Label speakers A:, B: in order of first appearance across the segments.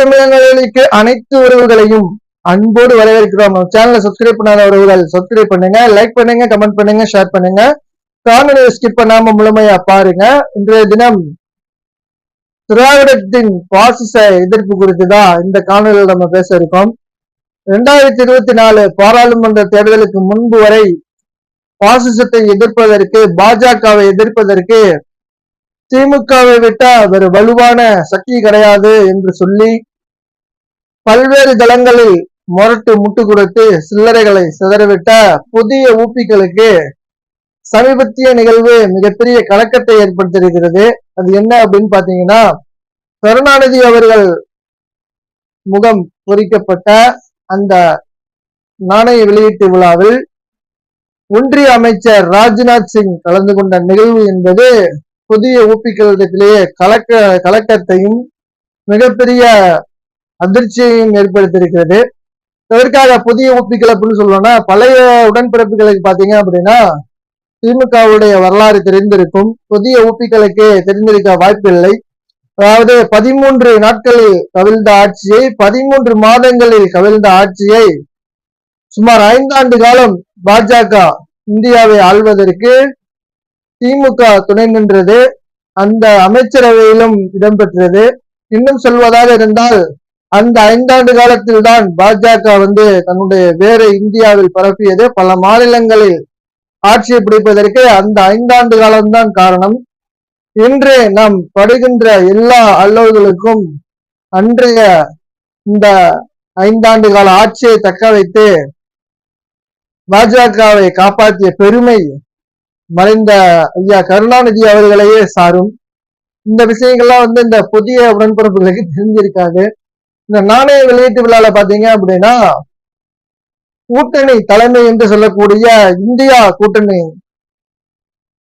A: தமிழர்களுக்கு அனைத்து உறவுகளையும் அன்போடு வரவேற்கிறோம். சேனலை சப்ஸ்கிரைப் பண்ணாத உறவுகள் சப்ஸ்கிரைப் பண்ணுங்க லைக் பண்ணுங்க கமெண்ட் பண்ணுங்க ஷேர் பண்ணுங்க. காணொலியை ஸ்கிப் பண்ணாம முழுமையா பாருங்க. இன்றைய தினம் திராவிடத்தின் பாசிச எதிர்ப்பு குறித்து தான் இந்த காணொலியில் நம்ம பேச இருக்கோம். இரண்டாயிரத்தி இருபத்தி நாலு பாராளுமன்ற தேர்தலுக்கு முன்பு வரை பாசிசத்தை எதிர்ப்பதற்கு பாஜகவை எதிர்ப்பதற்கு திமுகவை விட்டா வேறு வலுவான சக்தி கிடையாது என்று சொல்லி பல்வேறு தளங்களில் முரட்டு முட்டு கொடுத்து சில்லறைகளை சிதறவிட்ட புதிய ஊப்பிகளுக்கு சமீபத்திய நிகழ்வு மிகப்பெரிய கலக்கத்தை ஏற்படுத்தியிருக்கிறது. அது என்ன அப்படின்னு பாத்தீங்கன்னா கருணாநிதி அவர்கள் முகம் பொறிக்கப்பட்ட அந்த நாணய வெளியீட்டு விழாவில் ஒன்றிய அமைச்சர் ராஜ்நாத் சிங் கலந்து கொண்ட நிகழ்வு என்பது புதிய ஊப்பிகளிடத்திலேயே கலக்க கலக்கத்தையும் மிகப்பெரிய அதிர்ச்சியையும் ஏற்படுத்தியிருக்கிறது. இதற்காக புதிய ஒப்பிக்கல் அப்படின்னு சொல்லணும்னா பழைய உடன்பிறப்புகளுக்கு பார்த்தீங்க அப்படின்னா திமுகவுடைய வரலாறு தெரிந்திருக்கும். புதிய ஒப்பிக்கலுக்கு தெரிந்திருக்க வாய்ப்பில்லை அதாவது பதிமூன்று நாட்களில் கவிழ்ந்த ஆட்சியை பதிமூன்று மாதங்களில் கவிழ்ந்த ஆட்சியை சுமார் ஐந்தாண்டு காலம் பாஜக இந்தியாவை ஆள்வதற்கு திமுக துணை நின்றது. அந்த அமைச்சரவையிலும் இடம்பெற்றது. இன்னும் சொல்வதாக இருந்தால் அந்த ஐந்தாண்டு காலத்தில் தான் பாஜக வந்து தன்னுடைய வேற இந்தியாவில் பரப்பியது. பல மாநிலங்களில் ஆட்சியை பிடிப்பதற்கு அந்த ஐந்தாண்டு காலம்தான் காரணம். இன்று நாம் படுகின்ற எல்லா அல்லல்களுக்கும் அன்றைய இந்த ஐந்தாண்டு கால ஆட்சியை தக்க வைத்து பாஜகவை காப்பாற்றிய பெருமை மறைந்த ஐயா கருணாநிதி அவர்களையே சாரும். இந்த விஷயங்கள்லாம் வந்து இந்த புதிய உடன்பிறப்புகளுக்கு தெரிஞ்சிருக்காது. இந்த நாணய வெளியீட்டு விழால பாத்தீங்க அப்படின்னா கூட்டணி தலைமை என்று சொல்லக்கூடிய இந்தியா கூட்டணி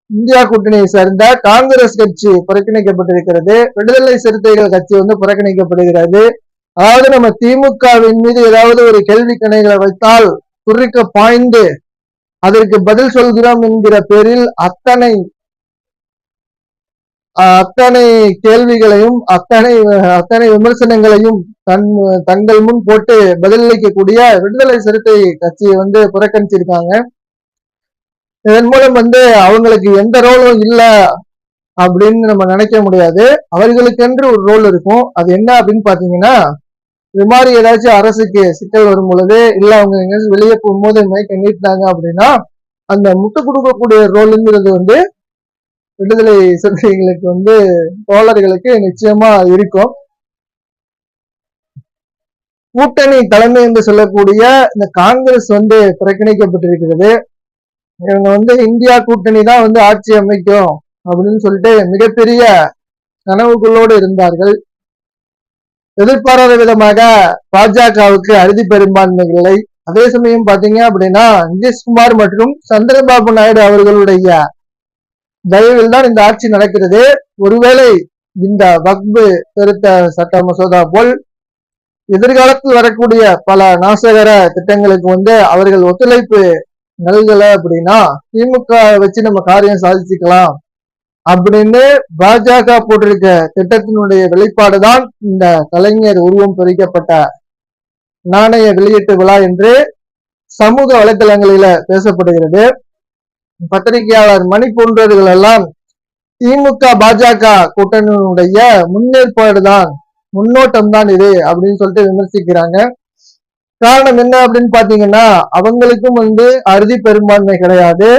A: இந்தியா கூட்டணியை சேர்ந்த காங்கிரஸ் கட்சி புறக்கணிக்கப்பட்டிருக்கிறது. விடுதலை சிறுத்தைகள் கட்சி வந்து புறக்கணிக்கப்படுகிறது. அதாவது நம்ம திமுகவின் மீது ஏதாவது ஒரு கேள்வி கணைகளை வைத்தால் குறிக்க பாய்ந்து அதற்கு பதில் சொல்கிறோம் என்கிற பேரில் அத்தனை அத்தனை கேள்விகளையும் அத்தனை அத்தனை விமர்சனங்களையும் தன் தங்கள் முன் போட்டு பதிலளிக்கக்கூடிய விடுதலை சிறுத்தை கட்சியை வந்து புறக்கணிச்சிருக்காங்க. இதன் மூலம் வந்து அவங்களுக்கு எந்த ரோலும் இல்லை அப்படின்னு நம்ம நினைக்க முடியாது. அவர்களுக்கென்று ஒரு ரோல் இருக்கும். அது என்ன அப்படின்னு பாத்தீங்கன்னா இது மாதிரி ஏதாச்சும் அரசுக்கு சிக்கல் வரும் பொழுது இல்ல அவங்க எங்கேயாச்சும் வெளியே போகும்போது மயக்க நீட்டினாங்க அப்படின்னா அந்த முட்டு கொடுக்கக்கூடிய ரோலுங்கிறது வந்து விடுதலை சிறுத்தைகளுக்கு வந்து தோழர்களுக்கு நிச்சயமா இருக்கும். கூட்டணி தலைமை என்று சொல்லக்கூடிய இந்த காங்கிரஸ் வந்து புறக்கணிக்கப்பட்டிருக்கிறது. இவங்க வந்து இந்தியா கூட்டணி தான் வந்து ஆட்சி அமைக்கும் அப்படின்னு சொல்லிட்டு மிகப்பெரிய கனவுகளோடு இருந்தார்கள். எதிர்பாராத விதமாக பாஜகவுக்கு அறுதி பெரும்பான்மை இல்லை அதே சமயம் பாத்தீங்க அப்படின்னா நிதிஷ்குமார் மற்றும் சந்திரபாபு நாயுடு அவர்களுடைய தயவில் தான் இந்த ஆட்சி நடக்கிறது. ஒருவேளை இந்த வக்பு திருத்த சட்ட மசோதா போல் எதிர்காலத்தில் வரக்கூடிய பல நாசகர திட்டங்களுக்கு வந்து அவர்கள் ஒத்துழைப்பு நல்கல அப்படின்னா திமுக வச்சு நம்ம காரியம் சாதிச்சுக்கலாம். அப்படின்னு பாஜக போட்டிருக்க திட்டத்தினுடைய வெளிப்பாடுதான் இந்த கலைஞர் உருவம் பொறிக்கப்பட்ட நாணய வெளியீட்டு விழா என்று சமூக வலைதளங்களில பேசப்படுகிறது. பத்திரிகையாளர் மணி போன்றவர்கள் எல்லாம் திமுக பாஜக கூட்டணியினுடைய முன்னேற்பாடு தான் முன்னோட்டம் தான் இது அப்படின்னு சொல்லிட்டு விமர்சிக்கிறாங்க. காரணம் என்ன அப்படின்னு பாத்தீங்கன்னா அவங்களுக்கும் வந்து அறுதி பெரும்பான்மை கிடையாது.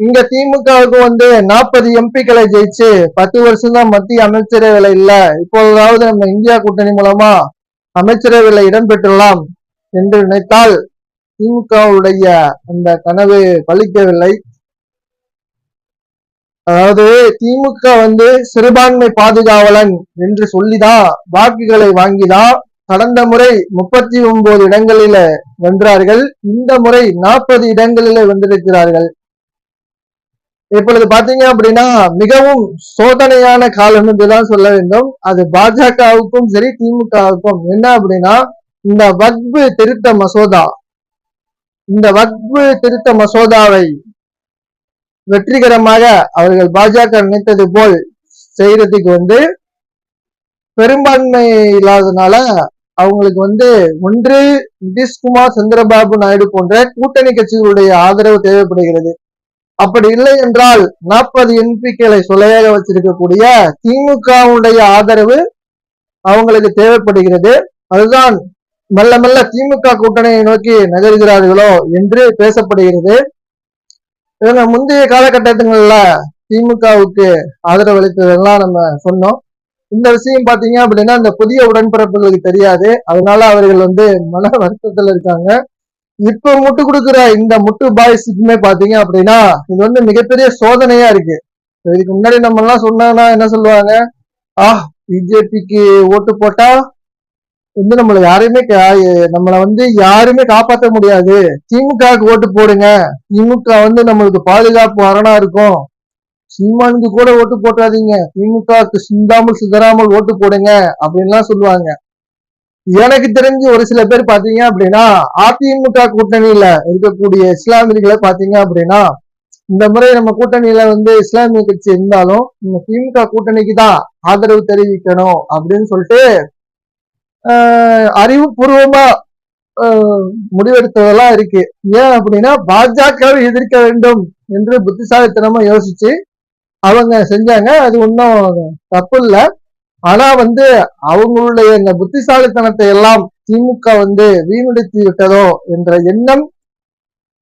A: இங்க திமுகவுக்கு வந்து நாற்பது எம்பிக்களை ஜெயிச்சு பத்து வருஷம் தான் மத்திய அமைச்சரவையில இல்ல. இப்போதாவது நம்ம இந்தியா கூட்டணி மூலமா அமைச்சரவையில இடம்பெற்றலாம் என்று நினைத்தால் திமுகவுடைய அந்த கனவு பலிக்கவில்லை. அதாவது திமுக வந்து சிறுபான்மை பாதுகாவலன் என்று சொல்லிதான் வாக்குகளை வாங்கிதான் கடந்த முறை முப்பத்தி ஒன்பது இடங்களில வென்றார்கள். இந்த முறை நாற்பது இடங்களில வென்றிருக்கிறார்கள். இப்பொழுது பாத்தீங்க அப்படின்னா மிகவும் சோதனையான காலம் என்றுதான் சொல்ல வேண்டும். அது பாஜகவுக்கும் சரி திமுகவுக்கும். என்ன அப்படின்னா இந்த வக்பு திருத்த மசோதா இந்த வக்பு திருத்த மசோதாவை வெற்றிகரமாக அவர்கள் பாஜக நினைத்தது போல் செய்யறதுக்கு வந்து பெரும்பான்மை இல்லாததுனால அவங்களுக்கு வந்து ஒன்று நிதிஷ்குமார் சந்திரபாபு நாயுடு போன்ற கூட்டணி கட்சிகளுடைய ஆதரவு தேவைப்படுகிறது. அப்படி இல்லை என்றால் நாற்பது எம்பிக்களை சொலையாக வச்சிருக்கக்கூடிய திமுகவுடைய ஆதரவு அவங்களுக்கு தேவைப்படுகிறது. அதுதான் மெல்ல மெல்ல திமுக கூட்டணியை நோக்கி நகர்கிறார்களோ என்று பேசப்படுகிறது. இவங்க முந்தைய காலகட்டங்கள்ல திமுகவுக்கு ஆதரவு அளித்ததெல்லாம் நம்ம சொன்னோம். இந்த விஷயம் பாத்தீங்க அப்படின்னா இந்த புதிய உடன்பிறப்புகளுக்கு தெரியாது. அதனால அவர்கள் வந்து மன வருத்தத்துல இருக்காங்க. இப்ப முட்டு கொடுக்குற இந்த முட்டு பாய்ஸுக்குமே பாத்தீங்க அப்படின்னா இது வந்து மிகப்பெரிய சோதனையா இருக்கு. இதுக்கு முன்னாடி நம்ம எல்லாம் சொன்னா என்ன சொல்லுவாங்க? ஆ பிஜேபிக்கு ஓட்டு போட்டா வந்து நம்மள யாரையுமே நம்மள வந்து யாருமே காப்பாற்ற முடியாது. திமுகவுக்கு ஓட்டு போடுங்க. திமுக வந்து நம்மளுக்கு பாதுகாப்பு அரணா இருக்கும். சீமானுக்கு கூட ஓட்டு போட்டாதீங்க. திமுகவுக்கு சிந்தாமல் சிதறாமல் ஓட்டு போடுங்க அப்படின்லாம் சொல்லுவாங்க. எனக்கு தெரிஞ்சு ஒரு சில பேர் பாத்தீங்க அப்படின்னா அதிமுக கூட்டணியில இருக்கக்கூடிய இஸ்லாமியர்களை பாத்தீங்க அப்படின்னா இந்த முறை நம்ம கூட்டணியில வந்து இஸ்லாமிய கட்சி இருந்தாலும் இந்த திமுக கூட்டணிக்கு தான் ஆதரவு தெரிவிக்கணும் அப்படின்னு சொல்லிட்டு ஆஹ் அறிவுபூர்வமா முடிவெடுத்ததெல்லாம் இருக்கு. ஏன் அப்படின்னா பாஜகவை எதிர்க்க வேண்டும் என்று புத்திசாலித்தனமா யோசிச்சு அவங்க செஞ்சாங்க. அது ஒன்றும் தப்பு இல்லை. ஆனா வந்து அவங்களுடைய இந்த புத்திசாலித்தனத்தை எல்லாம் திமுக வந்து வீணடித்து விட்டதோ என்ற எண்ணம்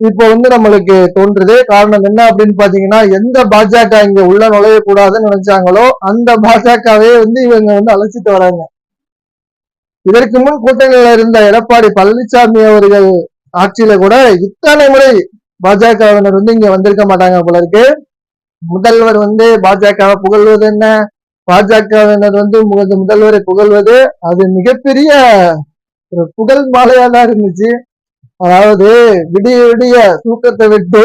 A: இப்போ வந்து நம்மளுக்கு தோன்றுது. காரணம் என்ன அப்படின்னு பாத்தீங்கன்னா எந்த பாஜக இங்க உள்ள நுழையக்கூடாதுன்னு நினைச்சாங்களோ அந்த பாஜகவே வந்து இவங்க வந்து அழைச்சிட்டு வராங்க. இதற்கு முன் கூட்டங்களில் இருந்த எடப்பாடி பழனிசாமி அவர்கள் ஆட்சியில கூட இத்தனை முறை பாஜகவினர் வந்து இங்க வந்திருக்க மாட்டாங்க போல இருக்கு. முதல்வர் வந்து பாஜகவை புகழ்வது என்ன? பாஜகவினர் வந்து முக- முதல்வரை புகழ்வது அது மிகப்பெரிய ஒரு புகழ் மாலையா தான் இருந்துச்சு. அதாவது விடிய விடிய தூக்கத்தை விட்டு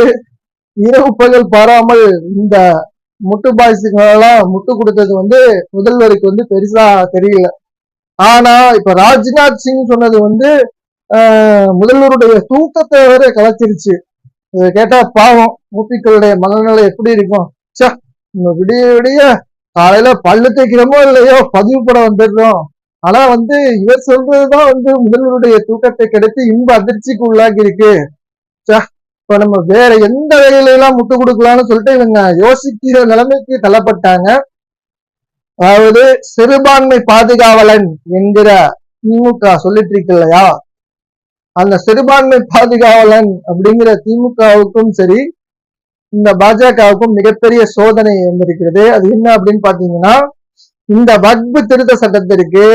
A: இரவு பகல் பாராமல் இந்த முட்டு பாய்ஸுங்களெல்லாம் முட்டு கொடுத்தது வந்து முதல்வருக்கு வந்து பெருசா தெரியல. ஆனா இப்ப ராஜ்நாத் சிங் சொன்னது வந்து முதல்வருடைய தூக்கத்தை வேற கலைச்சிருச்சு. கேட்டா பாவம் மூப்பிக்களுடைய மனநிலை எப்படி இருக்கும்? ச்சே இந்த விடிய விடிய காலையில பல்லு தேய்க்கிறோமோ இல்லையோ பதிவு படம் வந்துடுறோம். ஆனா வந்து இவர் சொல்றதுதான் வந்து முதல்வருடைய தூக்கத்தை கிடைத்து இன்ப அதிர்ச்சிக்கு உள்ளாக்கி இருக்கு. இப்ப நம்ம வேற எந்த வேலையில எல்லாம் முட்டு கொடுக்கலாம்னு சொல்லிட்டு இவங்க யோசிக்கிற நிலைமைக்கு தள்ளப்பட்டாங்க. அதாவது சிறுபான்மை பாதுகாவலன் என்கிற திமுக சொல்லிட்டு இருக்கு இல்லையா? அந்த சிறுபான்மை பாதுகாவலன் அப்படிங்கிற திமுகவுக்கும் சரி இந்த பாஜகவுக்கும் மிகப்பெரிய சோதனை வந்திருக்கிறது. அது என்ன அப்படின்னு பாத்தீங்கன்னா இந்த வக்பு திருத்த சட்டத்திற்கு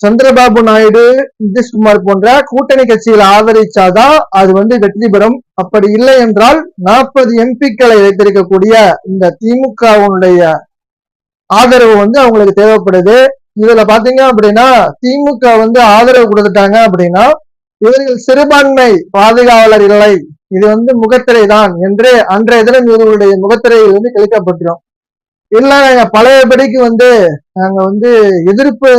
A: சந்திரபாபு நாயுடு நிதிஷ்குமார் போன்ற கூட்டணி கட்சிகளை ஆதரிச்சாதான் அது வந்து வெற்றி பெறும். அப்படி இல்லை என்றால் நாற்பது எம்பிக்களை வைத்திருக்கக்கூடிய இந்த திமுகவுடைய ஆதரவு வந்து அவங்களுக்கு தேவைப்படுது. இதுல பாத்தீங்க அப்படின்னா திமுக வந்து ஆதரவு கொடுத்துட்டாங்க அப்படின்னா இவர்கள் சிறுபான்மை பாதுகாவலர் இல்லை. இது வந்து முகத்திரை தான் என்று அன்றைய தினம் இவர்களுடைய முகத்திரையில் வந்து கிழிக்கப்பட்டுரும். இல்ல நாங்க பழையபடிக்கு வந்து நாங்க வந்து எதிர்ப்பு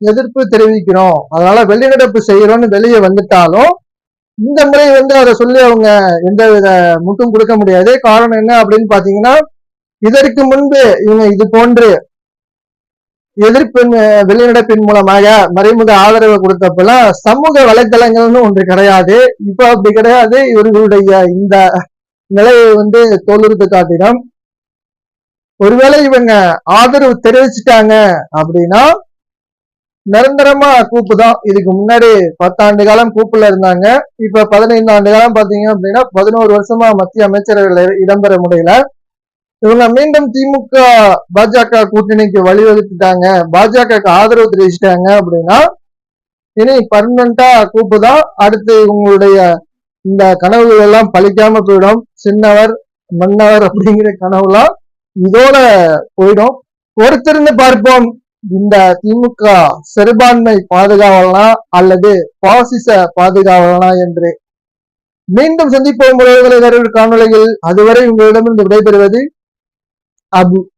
A: எதிர்ப்பு தெரிவிக்கிறோம். அதனால வெளிநடப்பு செய்யறோம்னு வெளியே வந்துட்டாலும் இந்த முறை வந்து அதை சொல்லி அவங்க எந்த வித முட்டும் கொடுக்க முடியாது. காரணம் என்ன அப்படின்னு பாத்தீங்கன்னா இதற்கு முன்பு இவங்க இது போன்று எதிர்ப்பின் வெளிநடப்பின் மூலமாக மறைமுக ஆதரவு கொடுத்தப்பெல்லாம் சமூக வலைத்தளங்கள்னு ஒன்று கிடையாது. இப்ப அப்படி கிடையாது. இவர்களுடைய இந்த நிலையை வந்து தோலுறுத்து காட்டிடும். ஒருவேளை இவங்க ஆதரவு தெரிவிச்சிட்டாங்க அப்படின்னா நிரந்தரமா கூப்பு தான் இதுக்கு முன்னாடி பத்தாண்டு காலம் கூப்புல இருந்தாங்க. இப்ப பதினைந்து ஆண்டு காலம் பாத்தீங்க அப்படின்னா பதினோரு வருஷமா மத்திய அமைச்சரவையில் இடம்பெற முடியல. இவங்க மீண்டும் திமுக பாஜக கூட்டணிக்கு வழிவகுத்துட்டாங்க. பாஜகவுக்கு ஆதரவு தெரிவிச்சிட்டாங்க அப்படின்னா இனி பர்மனண்டா கூப்பு தான் அடுத்து இவங்களுடைய இந்த கனவுகள் எல்லாம் பழிக்காம போயிடும். சின்னவர் மன்னவர் அப்படிங்கிற கனவுலாம் இதோட போயிடும். பொறுத்திருந்து பார்ப்போம். இந்த திமுக சிறுபான்மை பாதுகாவலனா அல்லது பாசிச பாதுகாவலனா என்று. மீண்டும் சந்திப்போம். உறவுகளை வேறொரு காணொளியில் அதுவரை உங்களிடமிருந்து விடைபெறுவது Abu.